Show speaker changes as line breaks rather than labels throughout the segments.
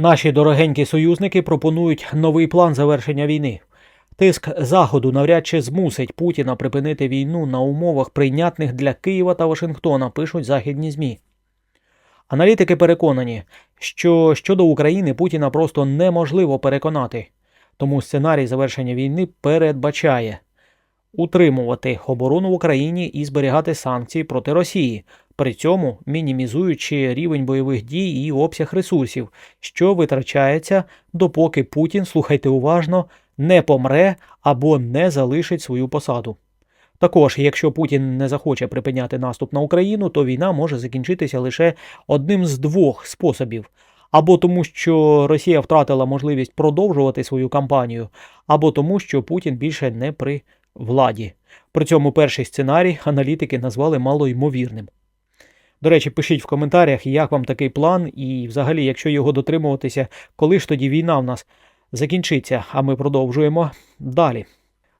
Наші дорогенькі союзники пропонують новий план завершення війни. Тиск Заходу навряд чи змусить Путіна припинити війну на умовах, прийнятних для Києва та Вашингтона, пишуть західні ЗМІ. Аналітики переконані, що щодо України Путіна просто неможливо переконати, тому сценарій завершення війни передбачає утримувати оборону в Україні і зберігати санкції проти Росії, при цьому мінімізуючи рівень бойових дій і обсяг ресурсів, що витрачається, допоки Путін, слухайте уважно, не помре або не залишить свою посаду. Також, якщо Путін не захоче припиняти наступ на Україну, то війна може закінчитися лише одним з двох способів: або тому, що Росія втратила можливість продовжувати свою кампанію, або тому, що Путін більше не при владі. При цьому перший сценарій аналітики назвали малоймовірним. До речі, пишіть в коментарях, як вам такий план, і взагалі, якщо його дотримуватися, коли ж тоді війна в нас закінчиться, а ми продовжуємо далі.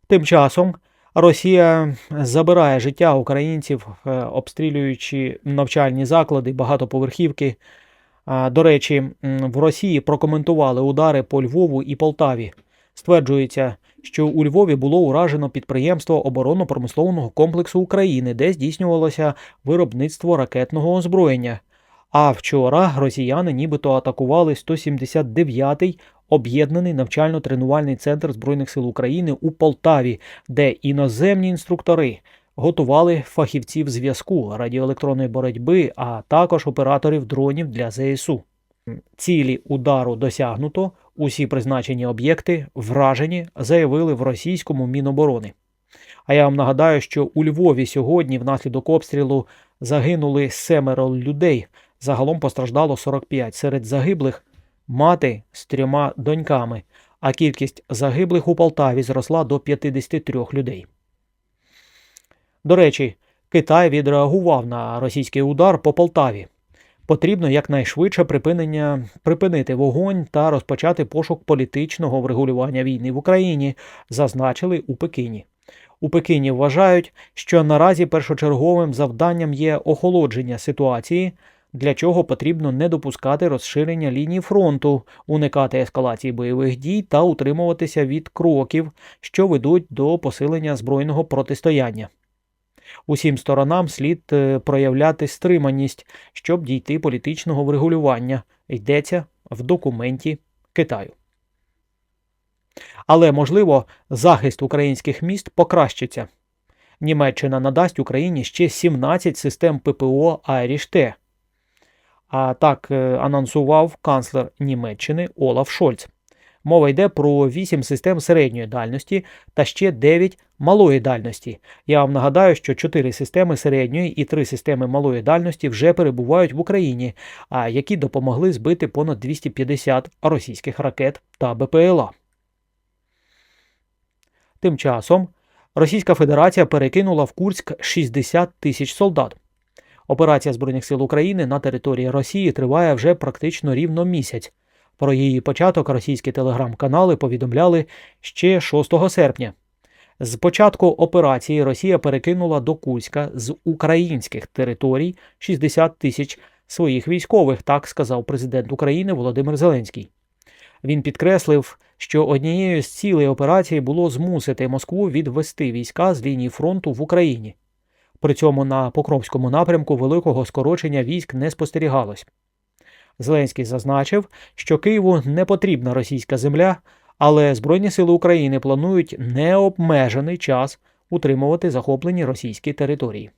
Тим часом Росія забирає життя українців, е, обстрілюючи навчальні заклади, багатоповерхівки. До речі, в Росії прокоментували удари по Львову і Полтаві. Стверджується, що у Львові було уражено підприємство оборонно-промислового комплексу України, де здійснювалося виробництво ракетного озброєння. А вчора росіяни нібито атакували 179-й об'єднаний навчально-тренувальний центр Збройних сил України у Полтаві, де іноземні інструктори готували фахівців зв'язку, радіоелектронної боротьби, а також операторів дронів для ЗСУ. Цілі удару досягнуто. Усі призначені об'єкти вражені, заявили в російському Міноборони. А я вам нагадаю, що у Львові сьогодні внаслідок обстрілу загинули семеро людей. Загалом постраждало 45. Серед загиблих мати з трьома доньками, а кількість загиблих у Полтаві зросла до 53 людей. До речі, Китай відреагував на російський удар по Полтаві. Потрібно якнайшвидше припинення, припинити вогонь та розпочати пошук політичного врегулювання війни в Україні, зазначили у Пекіні. У Пекіні вважають, що наразі першочерговим завданням є охолодження ситуації, для чого потрібно не допускати розширення лінії фронту, уникати ескалації бойових дій та утримуватися від кроків, що ведуть до посилення збройного протистояння. Усім сторонам слід е, проявляти стриманість, щоб дійти політичного врегулювання, йдеться в документі Китаю. Але, можливо, захист українських міст покращиться. Німеччина надасть Україні ще 17 систем ППО Айріш-Т. А так е, анонсував канцлер Німеччини Олаф Шольц. Мова йде про 8 систем середньої дальності та ще 9 малої дальності. Я вам нагадаю, що 4 системи середньої і 3 системи малої дальності вже перебувають в Україні, а які допомогли збити понад 250 російських ракет та БПЛА. Тим часом Російська Федерація перекинула в Курськ 60 тисяч солдат. Операція Збройних сил України на території Росії триває вже практично рівно місяць. Про її початок російські телеграм-канали повідомляли ще 6 серпня. З початку операції Росія перекинула до Курська з українських територій 60 тисяч своїх військових, так сказав президент України Володимир Зеленський. Він підкреслив, що однією з цілей операції було змусити Москву відвести війська з лінії фронту в Україні. При цьому на Покровському напрямку великого скорочення військ не спостерігалось. Зеленський зазначив, що Києву не потрібна російська земля, але Збройні сили України планують необмежений час утримувати захоплені російські території.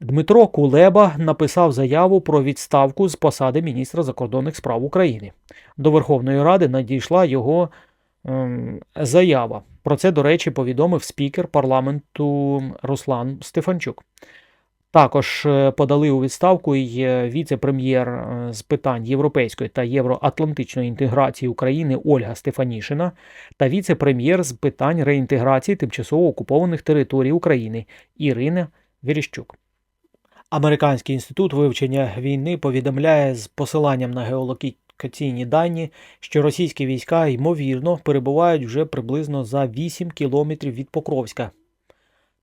Дмитро Кулеба написав заяву про відставку з посади міністра закордонних справ України. До Верховної Ради надійшла його ем, заява. Про це, до речі, повідомив спікер парламенту Руслан Стефанчук. Також е, подали у відставку й е, віце-прем'єр е, з питань європейської та євроатлантичної інтеграції України Ольга Стефанішина та віце-прем'єр з питань реінтеграції тимчасово окупованих територій України Ірина Віріщук. Американський інститут вивчення війни повідомляє з посиланням на геолокаційні дані, що російські війська ймовірно перебувають вже приблизно за 8 кілометрів від Покровська.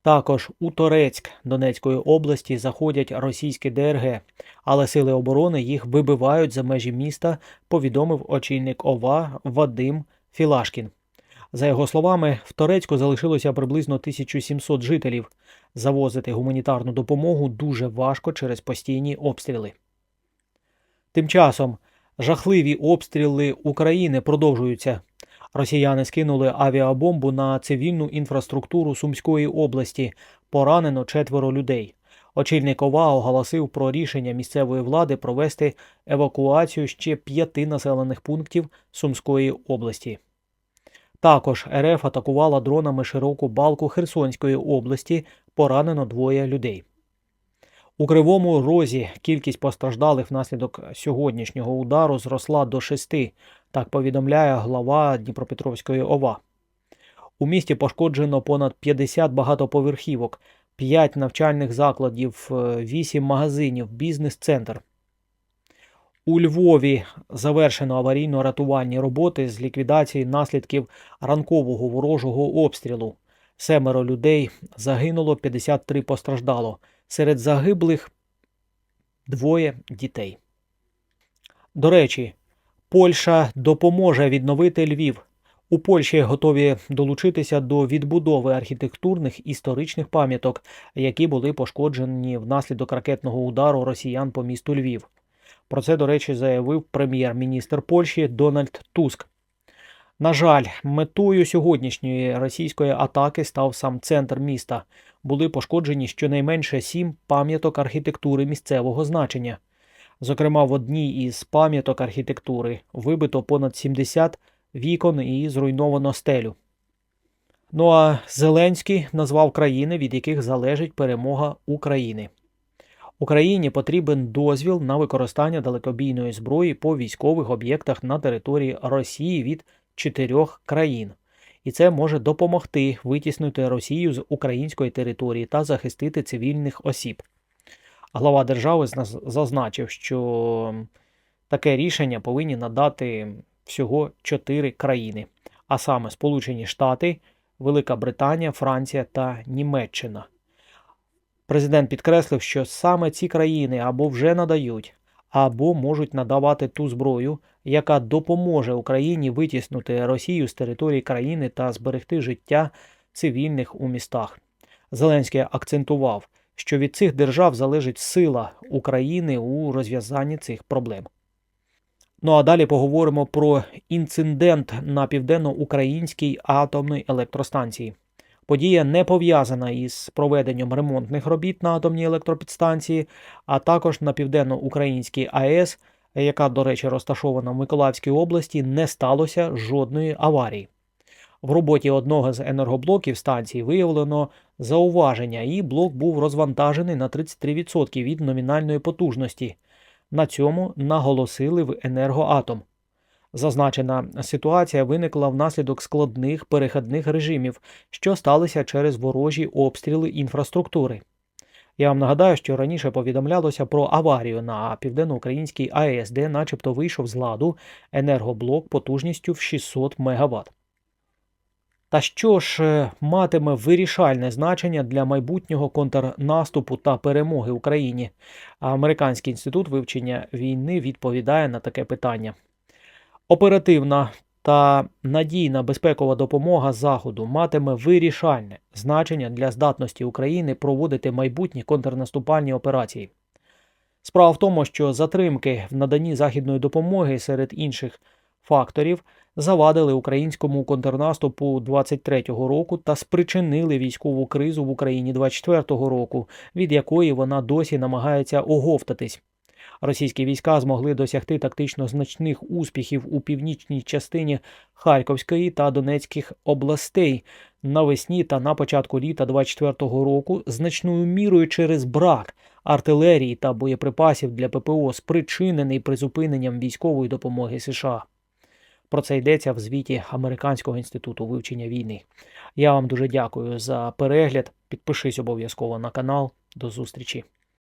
Також у Торецьк Донецької області заходять російські ДРГ, але сили оборони їх вибивають за межі міста, повідомив очільник ОВА Вадим Філашкін. За його словами, в Торецьку залишилося приблизно 1700 жителів. Завозити гуманітарну допомогу дуже важко через постійні обстріли. Тим часом жахливі обстріли України продовжуються. Росіяни скинули авіабомбу на цивільну інфраструктуру Сумської області. Поранено четверо людей. Очільник ОВА оголосив про рішення місцевої влади провести евакуацію ще п'яти населених пунктів Сумської області. Також РФ атакувала дронами широку балку Херсонської області, поранено двоє людей. У Кривому Розі кількість постраждалих внаслідок сьогоднішнього удару зросла до шести, так повідомляє глава Дніпропетровської ОВА. У місті пошкоджено понад 50 багатоповерхівок, 5 навчальних закладів, 8 магазинів, бізнес-центр. У Львові завершено аварійно-рятувальні роботи з ліквідації наслідків ранкового ворожого обстрілу. Семеро людей загинуло, 53 постраждало. Серед загиблих двоє дітей. До речі, Польща допоможе відновити Львів. У Польщі готові долучитися до відбудови архітектурних історичних пам'яток, які були пошкоджені внаслідок ракетного удару росіян по місту Львів. Про це, до речі, заявив прем'єр-міністр Польщі Дональд Туск. На жаль, метою сьогоднішньої російської атаки став сам центр міста. Були пошкоджені щонайменше сім пам'яток архітектури місцевого значення. Зокрема, в одній із пам'яток архітектури вибито понад 70 вікон і зруйновано стелю. Ну а Зеленський назвав країни, від яких залежить перемога України. Україні потрібен дозвіл на використання далекобійної зброї по військових об'єктах на території Росії від чотирьох країн, і це може допомогти витіснити Росію з української території та захистити цивільних осіб. Глава держави зазначив, що таке рішення повинні надати всього чотири країни, а саме Сполучені Штати, Велика Британія, Франція та Німеччина. Президент підкреслив, що саме ці країни або вже надають, або можуть надавати ту зброю, яка допоможе Україні витіснути Росію з території країни та зберегти життя цивільних у містах. Зеленський акцентував, що від цих держав залежить сила України у розв'язанні цих проблем. Ну а далі поговоримо про інцидент на південно-українській атомній електростанції. Подія не пов'язана із проведенням ремонтних робіт на атомній електропідстанції, а також на південно-українській АЕС, яка, до речі, розташована в Миколаївській області, не сталося жодної аварії. В роботі одного з енергоблоків станції виявлено зауваження, і блок був розвантажений на 33% від номінальної потужності. На цьому наголосили в енергоатом. Зазначена ситуація виникла внаслідок складних перехідних режимів, що сталися через ворожі обстріли інфраструктури. Я вам нагадаю, що раніше повідомлялося про аварію на південноукраїнській АЕС, де начебто вийшов з ладу енергоблок потужністю в 600 МВт. Та що ж е, матиме вирішальне значення для майбутнього контрнаступу та перемоги Україні? Американський інститут вивчення війни відповідає на таке питання. Оперативна та надійна безпекова допомога Заходу матиме вирішальне значення для здатності України проводити майбутні контрнаступальні операції. Справа в тому, що затримки в наданні західної допомоги серед інших факторів завадили українському контрнаступу 23-го року та спричинили військову кризу в Україні 24-го року, від якої вона досі намагається оговтатись. Російські війська змогли досягти тактично значних успіхів у північній частині Харківської та Донецьких областей навесні та на початку літа 24-го року, значною мірою через брак артилерії та боєприпасів для ППО, спричинений призупиненням військової допомоги США. Про це йдеться в звіті Американського інституту вивчення війни. Я вам дуже дякую за перегляд. Підпишись обов'язково на канал. До зустрічі.